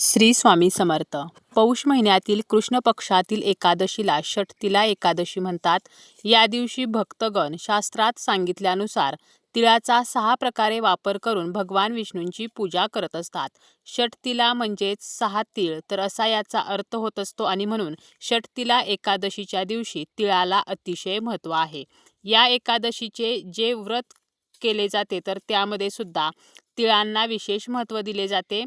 श्री स्वामी समर्थ. पौष महिन्यातील कृष्ण पक्षातील एकादशीला षटतिला एकादशी म्हणतात. या दिवशी भक्तगण शास्त्रात सांगितल्यानुसार तिळाचा सहा प्रकारे वापर करून भगवान विष्णूंची पूजा करत असतात. षटतिला म्हणजेच सहा तिळ तर असा याचा अर्थ होत असतो आणि म्हणून षटतिला एकादशीच्या दिवशी तिळाला अतिशय महत्त्व आहे. या एकादशीचे जे व्रत केले जाते तर त्यामध्ये सुद्धा तिळांना विशेष महत्त्व दिले जाते.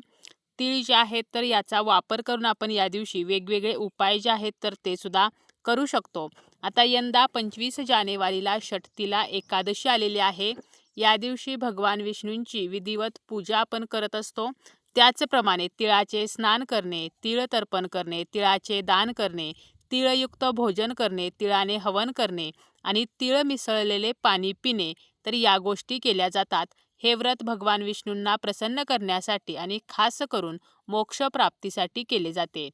तीळ जे आहेत तर याचा वापर करून आपण या दिवशी वेगवेगळे उपाय जे आहेत तर ते सुद्धा करू शकतो. आता यंदा पंचवीस जानेवारीला षटतीला एकादशी आलेली आहे. या दिवशी भगवान विष्णूंची विधिवत पूजा आपण करत असतो. त्याचप्रमाणे तिळाचे स्नान करणे तिळ तर्पण करणे तिळाचे दान करणे तिळयुक्त भोजन करणे तिळाने हवन करणे आणि तिळ मिसळलेले पाणी पिणे तर या गोष्टी केल्या जातात. हे व्रत भगवान विष्णूंना प्रसन्न करण्यासाठी आणि खास करून मोक्षप्राप्तीसाठी केले जाते.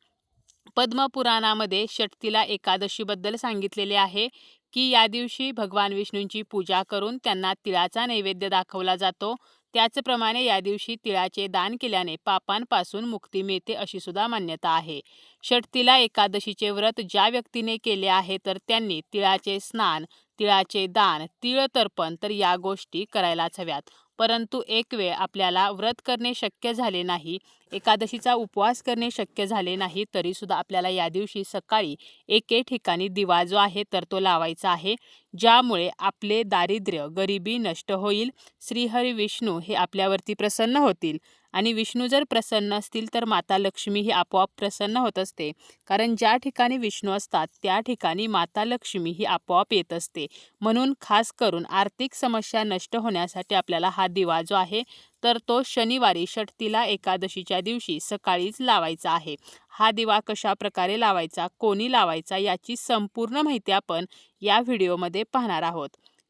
पद्मपुराणामध्ये षटतीला एकादशीबद्दल सांगितलेले आहे की या दिवशी भगवान विष्णूंची पूजा करून त्यांना तिळाचा नैवेद्य दाखवला जातो. त्याचप्रमाणे या दिवशी तिळाचे दान केल्याने पापांपासून मुक्ती मिळते अशी सुद्धा मान्यता आहे. षटतीला एकादशीचे व्रत ज्या व्यक्तीने केले आहे तर त्यांनी तिळाचे स्नान तिळाचे दान तिळ तर्पण तर या गोष्टी करायलाच हव्यात. परंतु एक वेळ आपल्याला व्रत करणे शक्य झाले नाही एकादशीचा उपवास करणे शक्य झाले नाही तरीसुद्धा आपल्याला या दिवशी सकाळी एके ठिकाणी दिवा जो आहे तर तो लावायचा आहे ज्यामुळे आपले दारिद्र्य गरिबी नष्ट होईल श्रीहरी विष्णू हे आपल्यावरती प्रसन्न होतील. आणि विष्णू जर प्रसन्न असतील तर माता लक्ष्मी ही आपोआप प्रसन्न होत असते. कारण ज्या ठिकाणी विष्णू असतात त्या ठिकाणी माता लक्ष्मी ही आपोआप येत असते. म्हणून खास करून आर्थिक समस्या नष्ट होण्यासाठी आपल्याला हा दिवा जो आहे तर तो शनिवारी षटतीला एकादशीच्या दिवशी सकाळीच लावायचा आहे. हा दिवा कशा प्रकारे लावायचा कोणी लावायचा याची संपूर्ण माहिती आपण या व्हिडिओमध्ये पाहणार आहोत.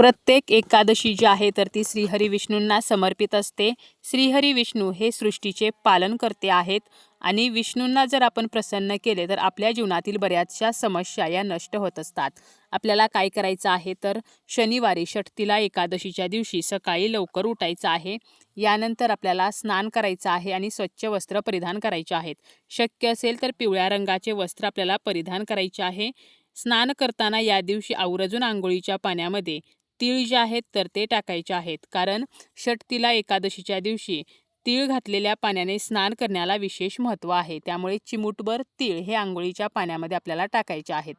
प्रत्येक एकादशी जी आहे तर ती श्रीहरी विष्णूंना समर्पित असते. श्रीहरी विष्णू हे सृष्टीचे पालन करते आहेत आणि विष्णूंना जर आपण प्रसन्न केले तर आपल्या जीवनातील बऱ्याचशा समस्या या नष्ट होत असतात. आपल्याला काय करायचं आहे तर शनिवारी षटतीला एकादशीच्या दिवशी सकाळी लवकर उठायचं आहे. यानंतर आपल्याला स्नान करायचं आहे आणि स्वच्छ वस्त्र परिधान करायचे आहेत. शक्य असेल तर पिवळ्या रंगाचे वस्त्र आपल्याला परिधान करायचे आहे. स्नान करताना या दिवशी आवर्जून आंघोळीच्या पाण्यामध्ये तीळ जे आहेत तर ते टाकायचे आहेत. कारण षटतीला एकादशीच्या दिवशी तीळ घातलेल्या पाण्याने स्नान करण्याला विशेष महत्त्व आहे. त्यामुळे चिमूटभर तीळ हे आंघोळीच्या पाण्यामध्ये आपल्याला टाकायचे आहेत.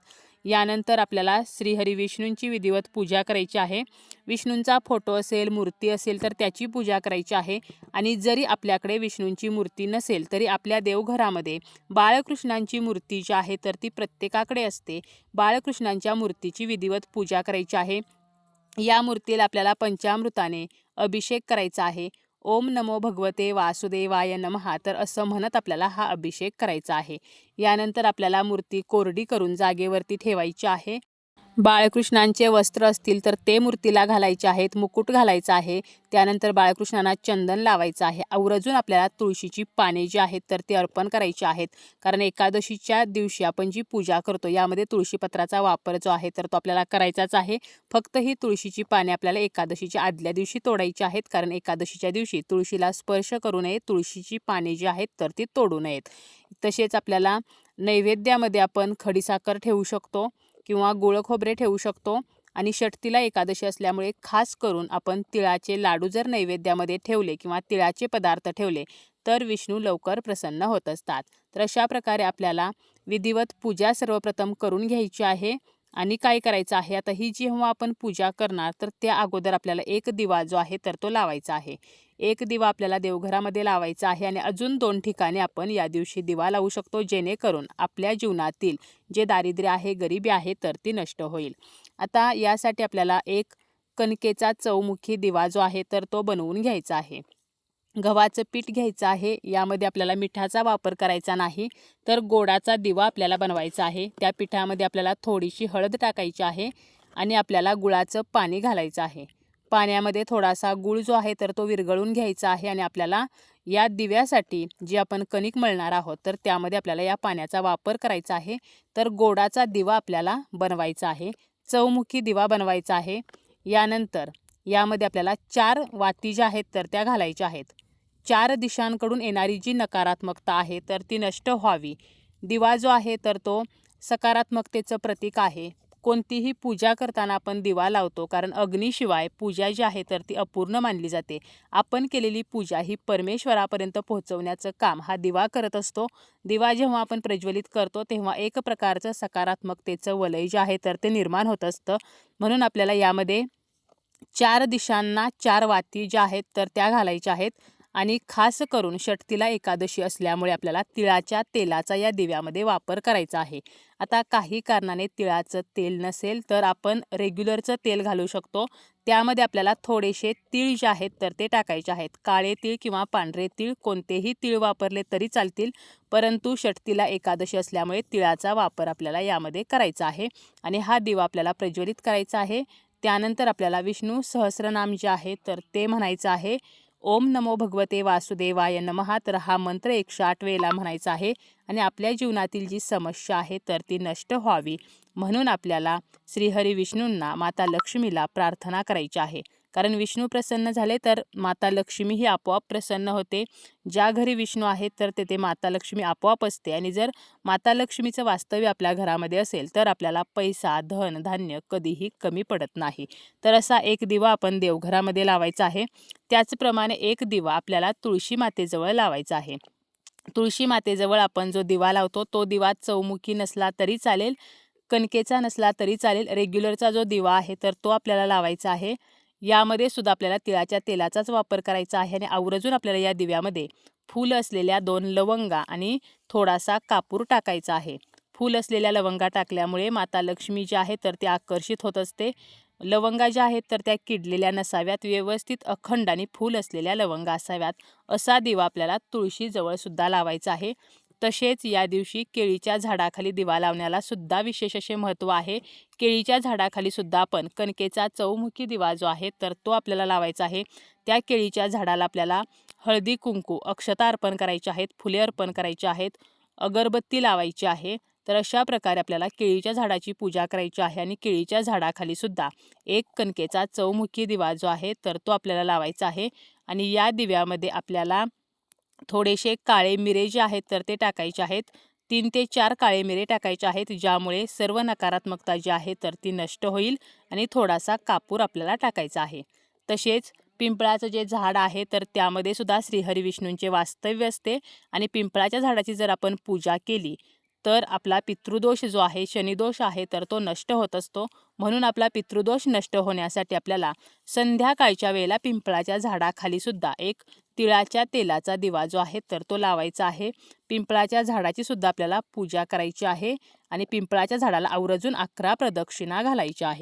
यानंतर आपल्याला श्रीहरी विष्णूंची विधिवत पूजा करायची आहे. विष्णूंचा फोटो असेल मूर्ती असेल तर त्याची पूजा करायची आहे. आणि जरी आपल्याकडे विष्णूंची मूर्ती नसेल तरी आपल्या देवघरामध्ये बाळकृष्णांची मूर्ती जी आहे तर ती प्रत्येकाकडे असते. बाळकृष्णांच्या मूर्तीची विधिवत पूजा करायची आहे. या मूर्तीला आपल्याला पंचामृताने अभिषेक करायचा आहे. ओम नमो भगवते वासुदेवाय नमहा तर असं म्हणत आपल्याला हा अभिषेक करायचा आहे. यानंतर आपल्याला मूर्ती कोरडी करून जागेवरती ठेवायची आहे. बाळकृष्णांचे वस्त्र असतील तर ते मूर्तीला घालायचे आहेत मुकुट घालायचा आहे. त्यानंतर बाळकृष्णांना चंदन लावायचं आहे. आवर्जून आपल्याला तुळशीची पाने जी आहेत तर ती अर्पण करायची आहेत. कारण एकादशीच्या दिवशी आपण जी पूजा करतो यामध्ये तुळशीपत्राचा वापर जो आहे तर तो आपल्याला करायचाच आहे. फक्त ही तुळशीची पाने आपल्याला एकादशीच्या आदल्या दिवशी तोडायची आहेत. कारण एकादशीच्या दिवशी तुळशीला स्पर्श करू नये तुळशीची पाने जी आहेत तर ती तोडू नयेत. तसेच आपल्याला नैवेद्यामध्ये आपण खडीसाखर ठेवू शकतो. किंवा गोळ खोबरे ठेवू शकतो. आणि षटतीला एकादशी असल्यामुळे खास करून आपण तिळाचे लाडू जर नैवेद्यामध्ये ठेवले किंवा तिळाचे पदार्थ ठेवले तर विष्णू लवकर प्रसन्न होत असतात. तर अशा प्रकारे आपल्याला विधिवत पूजा सर्वप्रथम करून घ्यायची आहे. आणि काय करायचं आहे? आता ही जेव्हा आपण पूजा करणार तर त्या अगोदर आपल्याला एक दिवा जो आहे तर तो लावायचा आहे. एक दिवा आपल्याला देवघरामध्ये लावायचा आहे आणि अजून दोन ठिकाणी आपण या दिवशी दिवा लावू शकतो जेणेकरून आपल्या जीवनातील जे दारिद्र्य आहे गरिबी आहे तर ती नष्ट होईल. आता यासाठी आपल्याला एक कणकेचा चौमुखी दिवा जो आहे तर तो बनवून घ्यायचा आहे. गव्हाचं पीठ घ्यायचं आहे यामध्ये आपल्याला मिठाचा वापर करायचा नाही तर गोडाचा दिवा आपल्याला बनवायचा आहे. त्या पिठामध्ये आपल्याला थोडीशी हळद टाकायची आहे आणि आपल्याला गुळाचं पाणी घालायचं आहे. पाण्यामध्ये थोडासा गूळ जो आहे तर तो विरघळून घ्यायचा आहे आणि आपल्याला या दिव्यासाठी जी आपण कणिक मळणार आहोत तर त्यामध्ये आपल्याला या पाण्याचा वापर करायचा आहे. तर गोडाचा दिवा आपल्याला बनवायचा आहे. चौमुखी दिवा बनवायचा आहे. यानंतर यामध्ये आपल्याला चार वाती ज्या आहेत तर त्या घालायच्या आहेत. चार दिशांकडून येणारी जी नकारात्मकता आहे तर ती नष्ट व्हावी. दिवा जो आहे तर तो सकारात्मकतेचं प्रतीक आहे. कोणतीही पूजा करताना आपण दिवा लावतो कारण अग्नीशिवाय पूजा जी आहे तर ती अपूर्ण मानली जाते. आपण केलेली पूजा ही परमेश्वरापर्यंत पोहोचवण्याचं काम हा दिवा करत असतो. दिवा जेव्हा आपण प्रज्वलित करतो तेव्हा एक प्रकारचं सकारात्मकतेचं वलय जे आहे तर ते निर्माण होत असतं. म्हणून आपल्याला यामध्ये चार दिशांना चार वाती ज्या आहेत तर त्या घालायच्या आहेत. आणि खास करून षटतीला एकादशी असल्यामुळे आपल्याला तिळाच्या तेलाचा या दिव्यामध्ये वापर करायचा आहे. आता काही कारणाने तिळाचं तेल नसेल तर आपण रेग्युलरचं तेल घालू शकतो. त्यामध्ये आपल्याला थोडेसे तीळ जे आहेत तर ते टाकायचे आहेत. काळे तीळ किंवा पांढरे तीळ कोणतेही तीळ वापरले तरी चालतील परंतु षटतीला एकादशी असल्यामुळे तिळाचा वापर आपल्याला यामध्ये करायचा आहे. आणि हा दिवा आपल्याला प्रज्वलित करायचा आहे. त्यानंतर आपल्याला विष्णू सहस्रनाम जे आहे तर ते म्हणायचं आहे. ओम नमो भगवते वासुदेवाय नमहा. तर हा मंत्र एकशे आठ वेळेला म्हणायचा आहे आणि आपल्या जीवनातील जी समस्या आहे तर ती नष्ट व्हावी म्हणून आपल्याला श्रीहरी विष्णूंना माता लक्ष्मीला प्रार्थना करायची आहे. कारण विष्णू प्रसन्न झाले तर माता लक्ष्मी ही आपोआप प्रसन्न होते. ज्या घरी विष्णू आहेत तर तेथे माता लक्ष्मी आपोआप असते. आणि जर माता लक्ष्मीचं वास्तव्य आपल्या घरामध्ये असेल तर आपल्याला पैसा धन धान्य कधीही कमी पडत नाही. तर असा एक दिवा आपण देवघरामध्ये लावायचा आहे. त्याचप्रमाणे एक दिवा आपल्याला तुळशी मातेजवळ लावायचा आहे. तुळशी मातेजवळ आपण जो दिवा लावतो तो दिवा चौमुखी नसला तरी चालेल कणकेचा नसला तरी चालेल रेग्युलरचा जो दिवा आहे तर तो आपल्याला लावायचा आहे. यामध्ये सुद्धा आपल्याला तिळाच्या तेलाचाच वापर करायचा आहे आणि आवर्जून आपल्याला या दिव्यामध्ये फूल असलेल्या दोन लवंगा आणि थोडासा कापूर टाकायचा आहे. फूल असलेल्या लवंगा टाकल्यामुळे माता लक्ष्मी जी आहे तर ती आकर्षित होत असते. लवंगा ज्या आहेत तर त्या किडलेल्या नसाव्यात व्यवस्थित अखंड आणि फूल असलेल्या लवंगा असाव्यात असा दिवा आपल्याला तुळशीजवळ सुद्धा लावायचा आहे. तसेच या दिवशी केळीच्या झाडाखाली दिवा लावण्याला सुद्धा विशेष असे महत्त्व आहे. केळीच्या झाडाखाली सुद्धा आपण कणकेचा चौमुखी दिवा जो आहे तर तो आपल्याला लावायचा आहे. त्या केळीच्या झाडाला आपल्याला हळदी कुंकू अक्षता अर्पण करायचे आहेत फुले अर्पण करायची आहेत अगरबत्ती लावायची आहे. तर अशा प्रकारे आपल्याला केळीच्या झाडाची पूजा करायची आहे आणि केळीच्या झाडाखाली सुद्धा एक कणकेचा चौमुखी दिवा जो आहे तर तो आपल्याला लावायचा आहे. आणि या दिव्यामध्ये आपल्याला थोडेसे काळे मिरे जे आहेत तर ते टाकायचे आहेत. तीन ते चार काळे मिरे टाकायचे आहेत ज्यामुळे सर्व नकारात्मकता जी आहे तर ती नष्ट होईल आणि थोडासा कापूर आपल्याला टाकायचा आहे. तसेच पिंपळाचं जे झाड आहे तर त्यामध्ये सुद्धा श्रीहरी विष्णूंचे वास्तव्य असते आणि पिंपळाच्या झाडाची जर आपण पूजा केली तर आपला पितृदोष जो आहे शनिदोष आहे तर तो नष्ट होत असतो. म्हणून आपला पितृदोष नष्ट होण्यासाठी आपल्याला संध्याकाळच्या वेळेला पिंपळाच्या झाडाखाली सुद्धा एक तिळाच्या तेलाचा दिवा जो आहे तर तो लावायचा आहे. पिंपळाच्या झाडाची सुद्धा आपल्याला पूजा करायची आहे आणि पिंपळाच्या झाडाला आवर्जून अकरा प्रदक्षिणा घालायच्या आहेत.